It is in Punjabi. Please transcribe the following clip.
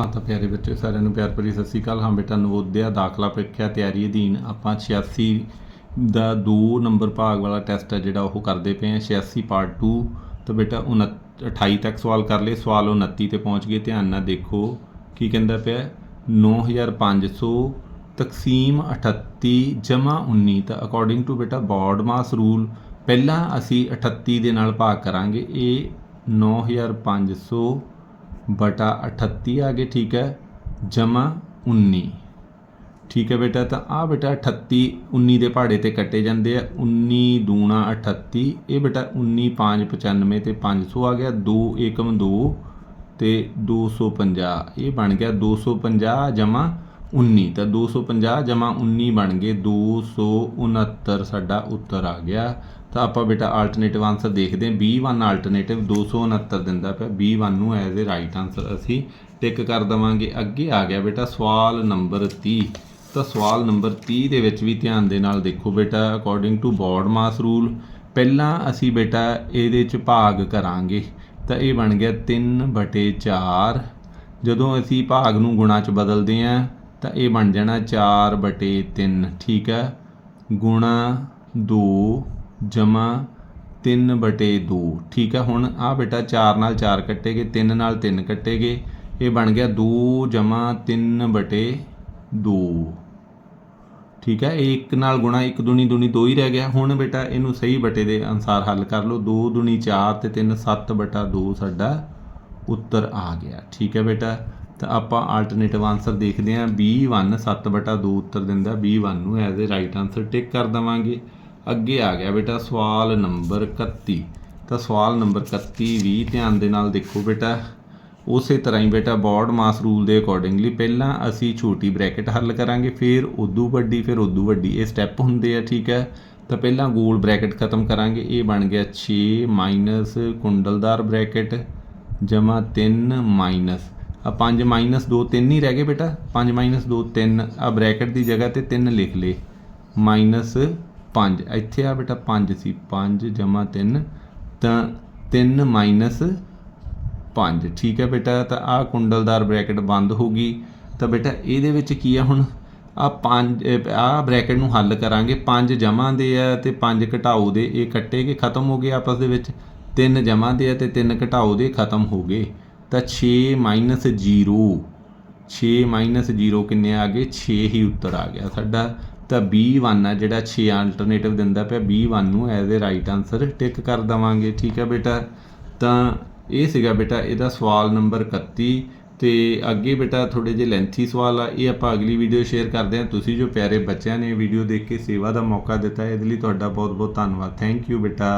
ਹਾਂ, ਤਾਂ ਪਿਆਰੇ ਬੱਚੇ ਸਾਰਿਆਂ ਨੂੰ ਪਿਆਰ ਭਰੀ ਸਤਿ ਸ਼੍ਰੀ ਅਕਾਲ। ਹਾਂ, ਬੇਟਾ ਨਵੋਦਿਆ, ਦਾਖਲਾ ਪ੍ਰੀਖਿਆ ਤਿਆਰੀ ਅਧੀਨ ਆਪਾਂ 86 ਦਾ 2 ਨੰਬਰ ਭਾਗ ਵਾਲਾ ਟੈਸਟ ਹੈ ਜਿਹੜਾ ਉਹ ਕਰਦੇ ਪਏ ਹਾਂ 86 ਪਾਰਟ 2 ਤਾਂ ਬੇਟਾ 29 28 ਤੱਕ ਸਵਾਲ ਕਰ ਲਏ, ਸਵਾਲ 29 ਤੇ ਪਹੁੰਚ ਗਏ। ਧਿਆਨ ਨਾਲ ਦੇਖੋ, ਕੀ ਕਹਿੰਦਾ ਪਿਆ 9500 ਤਕਸੀਮ 38 ਜਮਾ 19 ਤਾਂ ਅਕੋਰਡਿੰਗ ਟੂ ਬੇਟਾ ਬੋਰਡ ਮਾਸ ਰੂਲ, ਪਹਿਲਾਂ ਅਸੀਂ 38 ਦੇ ਨਾਲ ਭਾਗ ਕਰਾਂਗੇ। ਇਹ 9500 ਬਟਾ 38 ਆ ਗਏ ਠੀਕ ਹੈ ਜਮਾ 19 ਠੀਕ ਹੈ ਬੇਟਾ ਤਾਂ ਆ ਬੇਟਾ 38 19 ਦੇ ਪਹਾੜੇ ਤੇ ਕੱਟੇ ਜਾਂਦੇ ਆ 19 ਦੂਣਾ 38 ਇਹ ਬੇਟਾ 19 5 95 ਤੇ 500 ਆ ਗਿਆ 2 ਏਕਮ 2 ਤੇ 250 ਇਹ ਬਣ ਗਿਆ 250 ਜਮਾ 19 ਤਾਂ 250 ਜਮਾ 19 ਬਣ ਗਏ 269 ਸਾਡਾ ਉੱਤਰ ਆ ਗਿਆ ਤਾਂ ਆਪਾਂ ਬੇਟਾ ਆਲਟਰਨੇਟਿਵ ਆਨਸਰ ਦੇਖਦੇ ਹਾਂ। B1 ਆਲਟਰਨੇਟਿਵ 269 ਦਿੰਦਾ ਪਿਆ। B1 ਨੂੰ ਐਜ਼ ਅ ਰਾਈਟ ਆਨਸਰ ਅਸੀਂ ਟਿਕ ਕਰ ਦਵਾਂਗੇ। ਅੱਗੇ ਆ ਗਿਆ ਬੇਟਾ ਸਵਾਲ ਨੰਬਰ 30 ਤਾਂ ਸਵਾਲ ਨੰਬਰ 30 ਦੇ ਵਿੱਚ ਵੀ ਧਿਆਨ ਦੇ ਨਾਲ ਦੇਖੋ ਬੇਟਾ according to BODMAS rule ਪਹਿਲਾਂ ਅਸੀਂ ਬੇਟਾ ਇਹਦੇ ਚ ਭਾਗ ਕਰਾਂਗੇ। ਤਾਂ ਇਹ ਬਣ ਗਿਆ 3 ਬਟੇ 4 ਜਦੋਂ ਅਸੀਂ ਭਾਗ ਨੂੰ ਗੁਣਾ ਚ ਬਦਲਦੇ ਆਂ ਤਾਂ ਇਹ ਬਣ ਜਾਣਾ 4 ਬਟੇ 3 ਠੀਕ ਹੈ? ਗੁਣਾ 2 ਜਮਾ 3 ਬਟੇ 2 ਠੀਕ ਹੈ, ਹੁਣ ਆ ਬੇਟਾ 4 ਨਾਲ 4 ਕੱਟੇਗੇ 3 ਨਾਲ 3 ਕੱਟੇਗੇ। ਇਹ ਬਣ ਗਿਆ 2 ਜਮਾ 3 ਬਟੇ 2 ਠੀਕ ਹੈ, ਇਹ ਇੱਕ ਨਾਲ ਗੁਣਾ ਇੱਕ ਦੁਨੀ ਦੁਨੀ ਦੋ ਹੀ ਰਹਿ ਗਿਆ। ਹੁਣ ਬੇਟਾ ਇਹਨੂੰ ਸਹੀ ਬਟੇ ਦੇ ਅਨਸਾਰ ਹੱਲ ਕਰ ਲਓ। 2 ਦੁਨੀ 4 ਤੇ 3 7 ਬਟਾ 2 ਸਾਡਾ ਉੱਤਰ ਆ ਗਿਆ। ਠੀਕ ਹੈ ਬੇਟਾ, ਤਾਂ ਆਪਾਂ ਆਲਟਰਨੇਟਿਵ ਆਨਸਰ ਦੇਖਦੇ ਹਾਂ। B1 7 ਬਟਾ 2 ਉੱਤਰ ਦਿੰਦਾ। B1 ਨੂੰ as a right answer tick ਕਰ ਦਵਾਂਗੇ। ਅੱਗੇ ਆ ਗਿਆ ਬੇਟਾ ਸਵਾਲ ਨੰਬਰ 31 ਤਾਂ ਸਵਾਲ ਨੰਬਰ 31 ਵੀ ਧਿਆਨ ਦੇ ਨਾਲ ਦੇਖੋ ਬੇਟਾ। ਉਸੇ ਤਰ੍ਹਾਂ ਹੀ ਬੇਟਾ ਬੋਰਡ ਮਾਸ ਰੂਲ ਦੇ ਅਕੋਰਡਿੰਗਲੀ ਪਹਿਲਾਂ ਅਸੀਂ ਛੋਟੀ ਬ੍ਰੈਕਟ ਹੱਲ ਕਰਾਂਗੇ, ਫਿਰ ਉਦੋਂ ਵੱਡੀ, ਫਿਰ ਉਦੋਂ ਵੱਡੀ, ਇਹ ਸਟੈਪ ਹੁੰਦੇ ਆ, ਠੀਕ ਹੈ। ਤਾਂ ਪਹਿਲਾਂ ਗੋਲ ਬ੍ਰੈਕਟ ਖਤਮ ਕਰਾਂਗੇ, ਇਹ ਬਣ ਗਿਆ 6 ਮਾਈਨਸ ਕੁੰਡਲਦਾਰ ਬ੍ਰੈਕਟ ਜਮਾ 3 ਮਾਈਨਸ ਆ 5 ਮਾਈਨਸ 2 3 ਹੀ ਰਹਿ ਗਏ ਬੇਟਾ। 5 ਮਾਈਨਸ 2 3 ਆ ਬ੍ਰੈਕਟ ਦੀ ਜਗ੍ਹਾ ਤੇ 3 ਲਿਖ ਲੇ ਮਾਈਨਸ 5 ਇੱਥੇ ਆ ਬੇਟਾ 5 ਸੀ। 5 ਜਮਾ 3 ਤਾਂ 3 ਮਾਈਨਸ 5 ਠੀਕ ਹੈ ਬੇਟਾ, ਤਾਂ ਆ ਕੁੰਡਲਦਾਰ ਬ੍ਰੈਕਟ ਬੰਦ ਹੋ ਗਈ। ਤਾਂ ਬੇਟਾ ਇਹਦੇ ਵਿੱਚ ਕੀ ਆ ਹੁਣ? ਆ 5 ਆ ਬ੍ਰੈਕਟ ਨੂੰ ਹੱਲ ਕਰਾਂਗੇ। 5 ਜਮਾ ਦੇ ਆ ਤੇ 5 ਘਟਾਓ ਦੇ। ਇਹ ਕੱਟੇਗੇ, ਖਤਮ ਹੋ ਗਏ ਆਪਸ ਦੇ ਵਿੱਚ। 3 ਜਮਾ ਦੇ ਆ ਤੇ 3 ਘਟਾਓ ਦੇ ਖਤਮ ਹੋ ਗਏ। ਤਾਂ 6 0 6 0 ਕਿੰਨੇ ਆ ਗਏ? 6 ਹੀ ਉੱਤਰ ਆ ਗਿਆ ਸਾਡਾ। ਤਾਂ B1 ਆ, ਜਿਹੜਾ 6 ਆਲਟਰਨੇਟਿਵ ਦਿੰਦਾ ਪਿਆ B1 ਨੂੰ as a right answer tick ਕਰ ਦਵਾਂਗੇ, ਠੀਕ ਹੈ ਬੇਟਾ? ਤਾਂ ਇਹ ਸੀਗਾ ਬੇਟਾ, ਇਹਦਾ ਸਵਾਲ ਨੰਬਰ 31 ਤੇ ਅੱਗੇ ਬੇਟਾ ਥੋੜੇ ਜਿਹੇ ਲੈਂਥੀ ਸਵਾਲ ਆ, ਇਹ ਆਪਾਂ ਅਗਲੀ ਵੀਡੀਓ ਸ਼ੇਅਰ ਕਰਦੇ ਹਾਂ। ਤੁਸੀਂ ਜੋ ਪਿਆਰੇ ਬੱਚਿਆਂ ਨੇ ਵੀਡੀਓ ਦੇਖ ਕੇ ਸੇਵਾ ਦਾ ਮੌਕਾ ਦਿੱਤਾ, ਇਹਦੇ ਲਈ ਤੁਹਾਡਾ ਬਹੁਤ ਬਹੁਤ ਧੰਨਵਾਦ। ਥੈਂਕ ਯੂ ਬੇਟਾ।